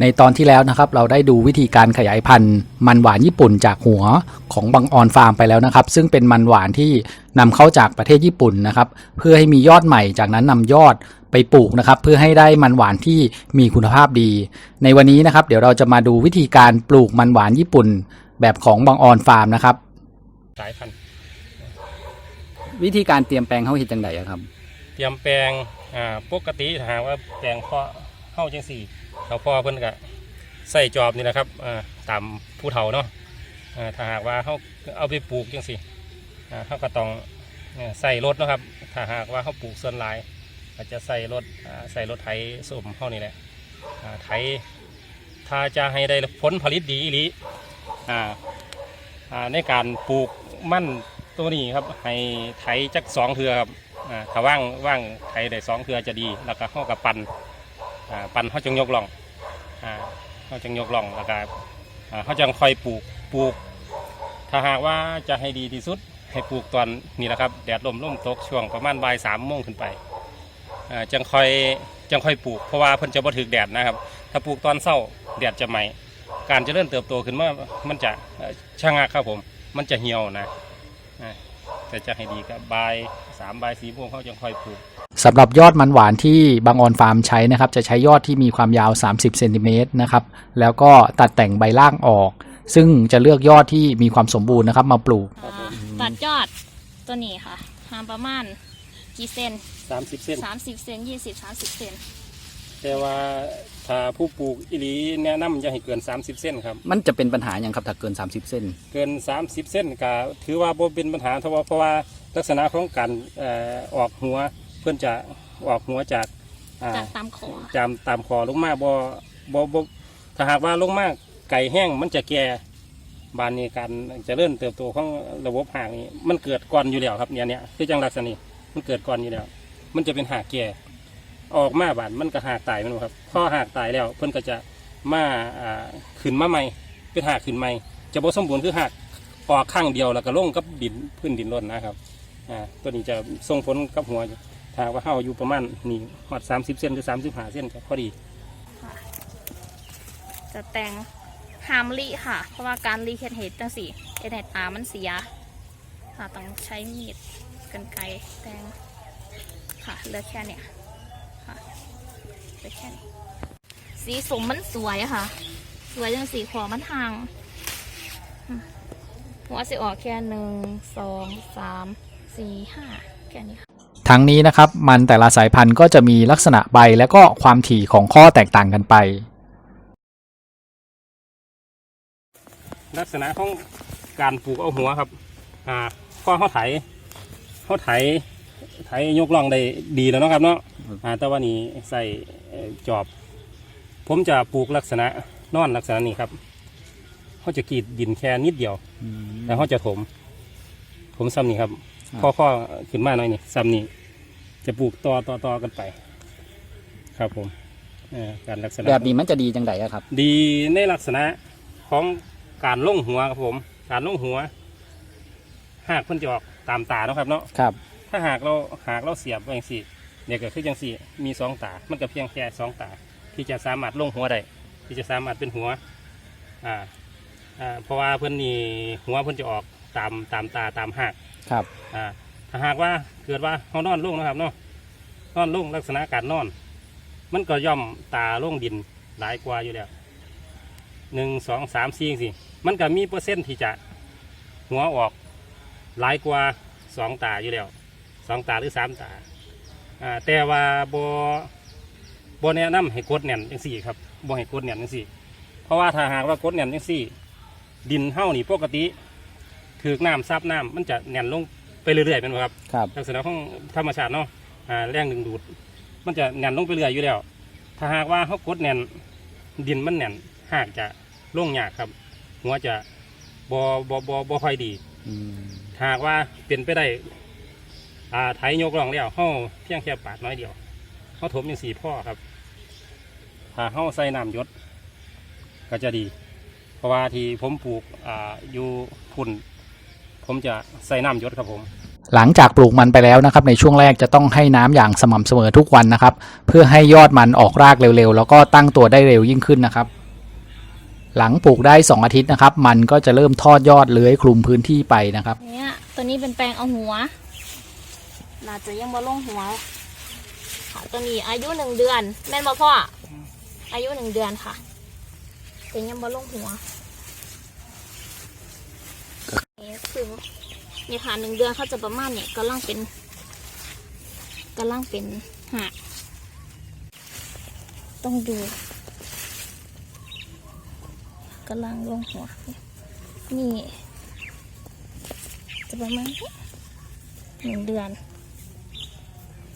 ในตอนที่แล้วนะครับเราได้ดูวิธีการขยายพันธุ์มันหวานญี่ปุ่นจากหัวของบังออนฟาร์มไปแล้วนะครับ ซึ่งเป็นมันหวานที่นำเข้าจากประเทศญี่ปุ่นนะครับ เพื่อให้มียอดใหม่จากนั้นนำยอดไปปลูกนะครับ เพื่อให้ได้มันหวานที่มีคุณภาพดี ในวันนี้นะครับ เดี๋ยวเราจะมาดูวิธีการปลูกมันหวานญี่ปุ่น แบบของบังออนฟาร์มนะครับสายพันธุ์วิธีการเตรียมแปลงเขาเห็นจังไดครับ เตรียมแปลงอ่าปกติถ้าหากว่าแปลงเพาะเข้าจังสี่ เขาพ่อเพิ่นก็ใส่จอบนี่นะครับตามผู้เฒ่าเนาะถ้าหากว่าเขาเอาไปปลูกจังสี่อ่าเขาก็ต้องใส่รถเนาะครับ ถ้าหากว่าเขาปลูกส่วนลายก็จะใส่รถใส่รถไถส้มเข้านี่แหละไถถ้าจะให้ได้ผลผลิตดีอีหลีอ่าอ่าในการปลูกมั่นตัวนี้ครับให้ไถจักสองเทือครับถ้าว่างว่างไถได้สองเทือจะดี แล้วก็เข้ากับปันอ่า ปันเขาจึงยกล่องเขาจึงยกล่องแล้วก็เขาจึงคอยปลูกปลูก ถ้าหากว่าจะให้ดีที่สุดให้ปลูกตอนนี้แหละครับแดดลมลมตกช่วงประมาณบ่ายสามโมงขึ้นไปจังคอยจังคอยปลูกเพราะว่าเพิ่นจะบ่ถึกแดดนะครับ ถ้าปลูกตอนเช้าแดดจะไหมการเจะเริ่มเติบโตขึ้นมามันจะเอ่อชะงักครับผม มันจะเหี่ยวนะแต่จะให้ดีก็บ่ายสามบ่ายสี่โมงเขาจึงคอยปลูก สำหรับยอดมันหวานที่บางออนฟาร์มใช้นะครับ จะใช้ยอดที่มีความยาว 30เซนติเมตรนะครับ แล้วก็ตัดแต่งใบล่างออก ซึ่งจะเลือกยอดที่มีความสมบูรณ์นะครับ มาปลูกครับผมอ่าตัดยอดตัวนี้ค่ะห่างประมาณกี่เซนสามสิบเส้น สามสิบเซนยี่สิบสามสิบเซนแต่ว่าถ้าผู้ปลูกอีหลีแนะนำจะให้เกิน 30 เส้นครับ มันจะเป็นปัญหาอย่างครับถ้าเกิน 30 เส้น เกิน 30 เส้นก็ถือว่าบ่เป็นปัญหาเพราะว่าเพราะว่าลักษณะของการเอ่อออกหัว เพื่อนจะออกหัวจากอ่าจากตามคอจามตามคอลงมาบ่บ่บ่ถ้าหากว่าลงมาไก่แห้งมันจะแก่บานนี้การเจะเริ่มเติบโตของระบบหากนี้มันเกิดก่อนอยู่แล้วครับเนี่ยเนี่ยคือจังลักษณะนี้มันเกิดก่อนอยู่แล้ว มันจะเป็นหากแก่ออกมาบานมันก็หากตายแมันบ่ครับพอหากตายแล้วเพิ่นก็จะมาอ่าขึ้นมาใหม่เป็นหากขึ้นใหม่จะบ่สมบูรณ์คือหากออกข้างเดียวแล้วก็ลงกับดินพื้นดินล้นนะครับอ่าตัวนี้จะส่งผลกับหัวอยู่ ถ้าว่าเฮาอยู่ประมาณนี่ฮอด30เส้นหรือ35เส้นก็พอดี จะแต่งหามลีค่ะ เพราะว่าการรีเฮ็ดเห็ดจังสี่เอ็ดเห็ดตามันเสียค่ะต้องใช้มีดกันไกรแต่งค่ะเหลือแค่เนี้ยค่ะเหลือแค่นี้สีสมมันสวยค่ะ สวยจังสีขอมันทาง หัวสิออกแค่หนึ่งสองสามสี่ห้าแค่นี้ค่ะ ทั้งนี้นะครับมันแต่ละสายพันธุ์ก็จะมีลักษณะใบและก็ความถี่ของข้อแตกต่างกันไป ลักษณะของการปลูกเอาหัวครับอ่าพอเขาไถเขาไถไถยกล่องได้ดีแล้วเนาะครับเนาะอ่าแต่ว่านี่ใส่เอ่อจอบ ผมจะปลูกลักษณะนอนลักษณะนี้ครับเขาจะกรีดดินแค่นิดเดียวแล้วเขาจะถม ผมซ้ำนี่ครับครับ ข้อข้อขึ้นมาหน่อยนี่ซ้ำนี่จะปลูกต่อต่อต่อกันไป ครับผมเอ่อการลักษณะแบบนี้มันจะดีจังไดอะครับ ดีในลักษณะของการลงหัวครับผม การลงหัว หากเพิ่นจะออกตามตาเนาะครับเนาะครับ ถ้าหากเราหากเราเสียบไว้อย่างสี่เนี่ยก็คือจังสี่ มีสองตา มันก็เพียงแค่สองตา ที่จะสามารถลงหัวได้ที่จะสามารถเป็นหัว อ่าอ่าเพราะว่าเพิ่นนี่หัวเพิ่นจะออกตามตามตาตามหาก ครับอ่าถ้าหากว่าเกิดว่าเขานอนลงนะครับเนาะนอนลงลักษณะการนอน มันก็ย่อมตาลงดินหลายกว่าอยู่แล้วหนึ่งสองสามสี่สิมันก็มีเปอร์เซ็นต์ที่จะหัวออกหลายกว่าสองตาอยู่แล้วสองตาหรือสามตาอ่าแต่ว่าบอบแนะนำให้กดแน่นจังสี่ครับบ่ให้กดแน่นจังสี่ เพราะว่าถ้าหากว่ากดแน่นจังสี่ ดินเฮ้านี่ปกติ ถือกน้ำซับน้ำมันจะแน่นลงไปเรื่อยๆเป็นบ่ครับครับลักษณะของธรรมชาติเนาะอ่าแรงดึงดูด มันจะแน่นลงไปเรื่อยอยู่แล้ว ถ้าหากว่าเขากดแน่นดินมันแน่นหากจะลงยากครับ หัวจะบอบอบอบอค่อยดีถ้าหากว่าเป็นไปได้อ่าไถยกล่องแล้วเขาเพียงแค่ปาดน้อยเดียวเขาถมอย่างสี่พ่อครับ ถ้าเขาใส่น้ำหยศก็จะดี เพราะว่าที่ผมปลูกอ่าอยู่พุ่น ผมจะใส่น้ำหยศครับผมหลังจากปลูกมันไปแล้วนะครับในช่วงแรกจะต้องให้น้ำอย่างสม่ำเสมอทุกวันนะครับ เพื่อให้ยอดมันออกรากเร็วๆ แล้วก็ตั้งตัวได้เร็วยิ่งขึ้นนะครับ หลังปลูกได้ 2 อาทิตย์นะครับ มันก็จะเริ่มทอดยอดเลื้อยคลุมพื้นที่ไปนะครับเนี่ยตัวนี้เป็นแปลงเอาหัวน่าจะยังบ่ลงหัวค่ะตัวนี้อายุหนึ่งเดือนแม่นบ่พ่ออายุหนึ่งเดือนค่ะแต่ยังบ่ลงหัวนี่คือ นี่ค่ะหนึ่งเดือนเขาจะประมาณเนี่ยกำลังเป็นกำลังเป็นหักต้องดูกำลังลงหัวนี่ จะประมาณหนึ่งเดือน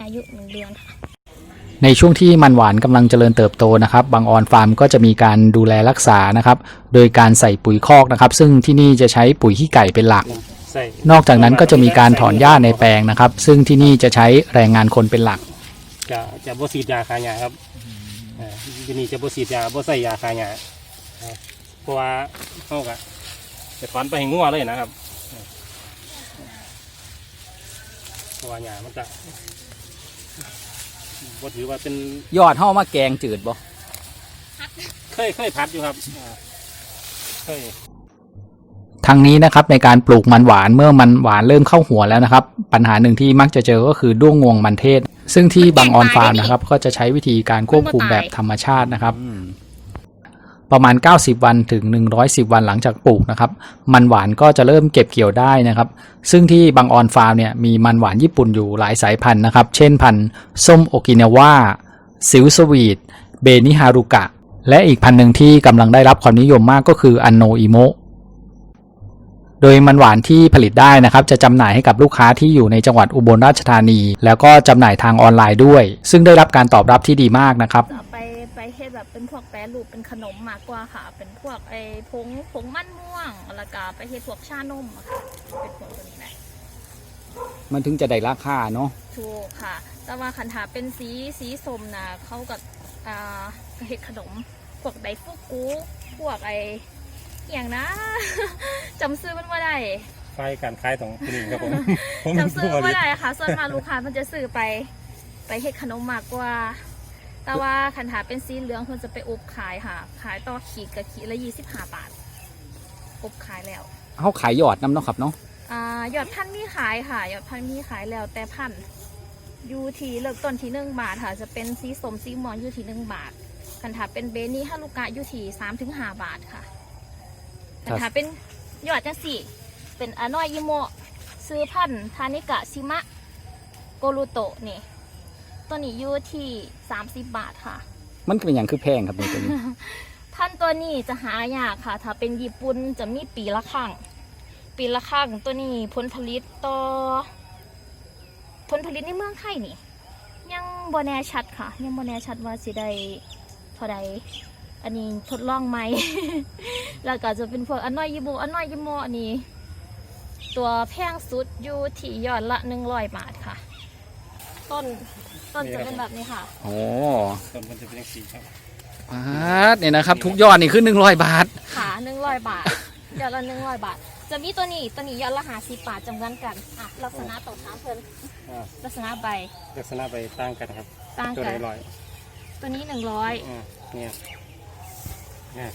อายุหนึ่งเดือนค่ะในช่วงที่มันหวานกำลังเจริญเติบโตนะครับบางออนฟาร์มก็จะมีการดูแลรักษานะครับ โดยการใส่ปุ๋ยคอกนะครับ ซึ่งที่นี่จะใช้ปุ๋ยขี้ไก่เป็นหลัก นอกจากนั้นก็จะมีการถอนหญ้าในแปลงนะครับ ซึ่งที่นี่จะใช้แรงงานคนเป็นหลัก จะจะบ่ฉีดยาคาหญ้าครับอ่าที่นี่จะบ่ฉีดยาบ่ใส่ยาคาหญ้าอ่าเพราะว่าเฮาก็จะถอนไปให้งัวเลยนะครับอ่าเพราะว่าหญ้ามันจะบ่ถือว่าเป็นยอดห่อมาแกงจืดบ่ เคยเคยพัดอยู่ครับอ่าเคย ทางนี้นะครับในการปลูกมันหวานเมื่อมันหวานเริ่มเข้าหัวแล้วนะครับ ปัญหาหนึ่งที่มักจะเจอก็คือด้วงงวงมันเทศ ซึ่งที่บางออนฟาร์มนะครับ ก็จะใช้วิธีการควบคุมแบบธรรมชาตินะครับ ประมาณ 90 วันถึง 110 วันหลังจากปลูกนะครับ มันหวานก็จะเริ่มเก็บเกี่ยวได้นะครับ ซึ่งที่บางออนฟาร์มเนี่ยมีมันหวานญี่ปุ่นอยู่หลายสายพันธุ์นะครับ เช่นพันธุ์ส้มโอกินาวาซิลสวีทเบนิฮารุกะ และอีกพันธุ์หนึ่งที่กำลังได้รับความนิยมมากก็คืออันโนอิโม โดยมันหวานที่ผลิตได้นะครับจะจำหน่ายให้กับลูกค้าที่อยู่ในจังหวัดอุบลราชธานี แล้วก็จำหน่ายทางออนไลน์ด้วย ซึ่งได้รับการตอบรับที่ดีมากนะครับจะเอาไปไปเฮ็ดแบบเป็นพวกแปรรูปเป็นขนมมากกว่าค่ะ เป็นพวกไอ้ผงผงมันม่วงแล้วก็ไปเฮ็ดพวกชานมอะค่ะเป็นพวกตัวนี้แหละมันถึงจะได้ราคาเนาะถูกค่ะ แต่ว่าคันถาเป็นสีสีส้มนะเขากับอ่าเฮ็ดขนมพวกไดฟุกุพวกไอ้ อหย่างนะ จำซื้อมันว่าได้ไฟการขายของที่นี่ครับผมผมจำซื้อผู้ผมันลิว่าตได้ค่ะ ส่วนมากลูกค้ามันจะซื้อไป ไปเฮ็ดขนมมากกว่า แต่ว่าคันถาเป็นสีเหลืองคนจะไปอบขายค่ะ ขายต่อขีดกับขีดละยี่สิบห้าบาท อบขายแล้วเขาขายหยอดน้ำเนาะครับเนาะอ่ายอดพันธุ์มีขายค่ะ ยอดพันธุ์มีขายแล้วแต่พันธุ์อยูทีเริ่มต้นที่หนึ่งบาทค่ะ จะเป็นสีสมสีหมอนอยู่ที่หนึ่งบาทคันถาเป็นเบนี่ฮาลูกะอยู่ที่สามถึงห้าบาทค่ะ คันถาเป็นยอดจังสี่ เป็นอานอยยิโมะซื้อพันธุ์ทานิกะชิมะโกรุโตะนี่ตัวนี้อยู่ที่สามสิบบาทค่ะ มันเป็นอย่างคือแพงครับในตัวนี้ พันธุ์ตัวนี้จะหายากค่ะ ถ้าเป็นญี่ปุ่นจะมีปีละครั้งปีละครั้งตัวนี้ผลผลิตต่อผลผลิตในเมืองไทยนี่ ยังบ่แน่ชัดค่ะ ยังบ่แน่ชัดว่าสิได้เท่าใด อันนี้ทดลองไหม แล้วก็จะเป็นพวกอันน้อยยิโมอันน้อยยิโมอันนี้ ตัวแพงสุดอยู่ที่ยอดละหนึ่งร้อยบาทค่ะ ต้นต้นจะเป็นแบบนี้ค่ะ โอ้ต้นมันจะเป็นอย่างสีครับบาทเนี่ยนะครับ ทุกยอดนี่ขึ้นหนึ่งร้อยบาทขาหนึ่งร้อยบาทยอดละหนึ่งร้อยบาท จะมีตัวนี้ตัวนี้ยอดละหาสิบบาทจำกันกันอะลักษณะตกน้ำเพิ่นอ่าลักษณะใบลักษณะใบต่างกันครับต่างตัวกัใดนลอยตัวนี้หนึ่งร้อยอ่าเนี่ยเนี่ย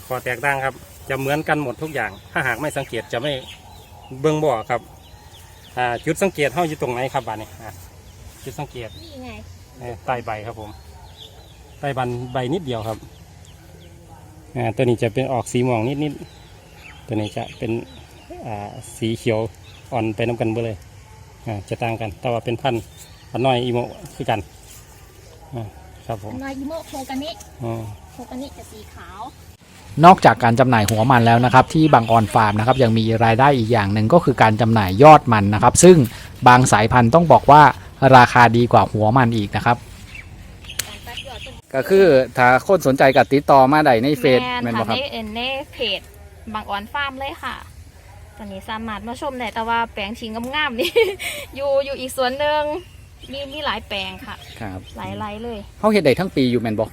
คอแตกต่างครับ จะเหมือนกันหมดทุกอย่าง ถ้าหากไม่สังเกตจะไม่เบิ่งบ่อครับอ่าจุดสังเกตเฮาอยู่ตรงไหนครับบานนี้อ่าจุดสังเกตนี่ไงเอ่อใต้ใบครับผม ใต้บันใบนิดเดียวครับอ่าตัวนี้จะเป็นออกสีม่วงนิดนิดๆตัวนี้จะเป็นอ่าสีเขียวอ่อนไปน้ำกันเบ่เลยอ่าจะต่างกัน แต่ว่าเป็นพันธุ์อันน้อยอีโมคือกันอ่าครับผมนายยิโมะโคกันนี้อ๋อโคกันนี้จะสีขาว นอกจากการจำหน่ายหัวมันแล้วนะครับ ที่บางออนฟาร์มนะครับยังมีรายได้อีกอย่างหนึ่งก็คือการจำหน่ายยอดมันนะครับ ซึ่งบางสายพันธุ์ต้องบอกว่าราคาดีกว่าหัวมันอีกนะครับการตัดยอดต้นก็คือถ้าคนสนใจกับติดต่อมาได้ในเฟซแมนแม่นค่ะบ่ครับในเอ็นในเพจบางออนฟาร์มเลยค่ะตอนนี้สามารถมาชมได้แต่ว่าแปลงชิงงามๆนี่อยู่อยู่อีกส่วนหนึ่งมีมีหลายแปลงค่ะครับหลายไร่เลยเขาเฮ็ดได้ทั้งปีอยู่แม่นบ่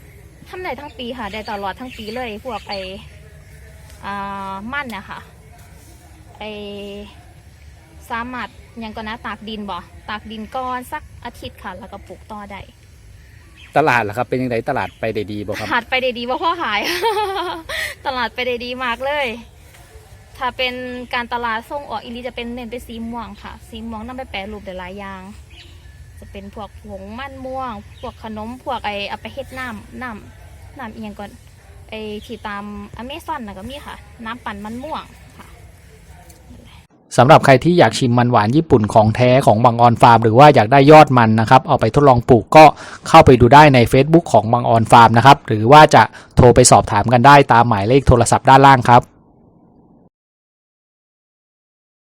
ทำได้ทั้งปีค่ะ ได้ตลอดทั้งปีเลย พวกไออ่ามั่นเนี่ยค่ะไอสามารถยังก็นะตากดินบ่ตากดินก่อนสักอาทิตย์ค่ะ แล้วก็ปลูกต่อได้ตลาดล่ะครับเป็นยังไงตลาดไปได้ดีบ่ครับหาดไปได้ดีว่าพ่อขาย ตลาดไปได้ดีมากเลย ถ้าเป็นการตลาดส่งออกอีหลีจะเป็นเน้นไปสีม่วงค่ะ สีม่วงนำไปแปรรูปได้หลายอย่าง จะเป็นพวกผงมันม่วง พวกขนมพวกไอเอาไปเฮ็ดน้ำน้ำน้ำเอียงก่อนไอที่ตามอเมซอนนะก็มีค่ะ น้ำปั่นมันม่วงค่ะสำหรับใครที่อยากชิมมันหวานญี่ปุ่นของแท้ของบางออนฟาร์ม หรือว่าอยากได้ยอดมันนะครับ เอาไปทดลองปลูกก็เข้าไปดูได้ใน Facebook ของบางออนฟาร์มนะครับ หรือว่าจะโทรไปสอบถามกันได้ตามหมายเลขโทรศัพท์ด้านล่างครับ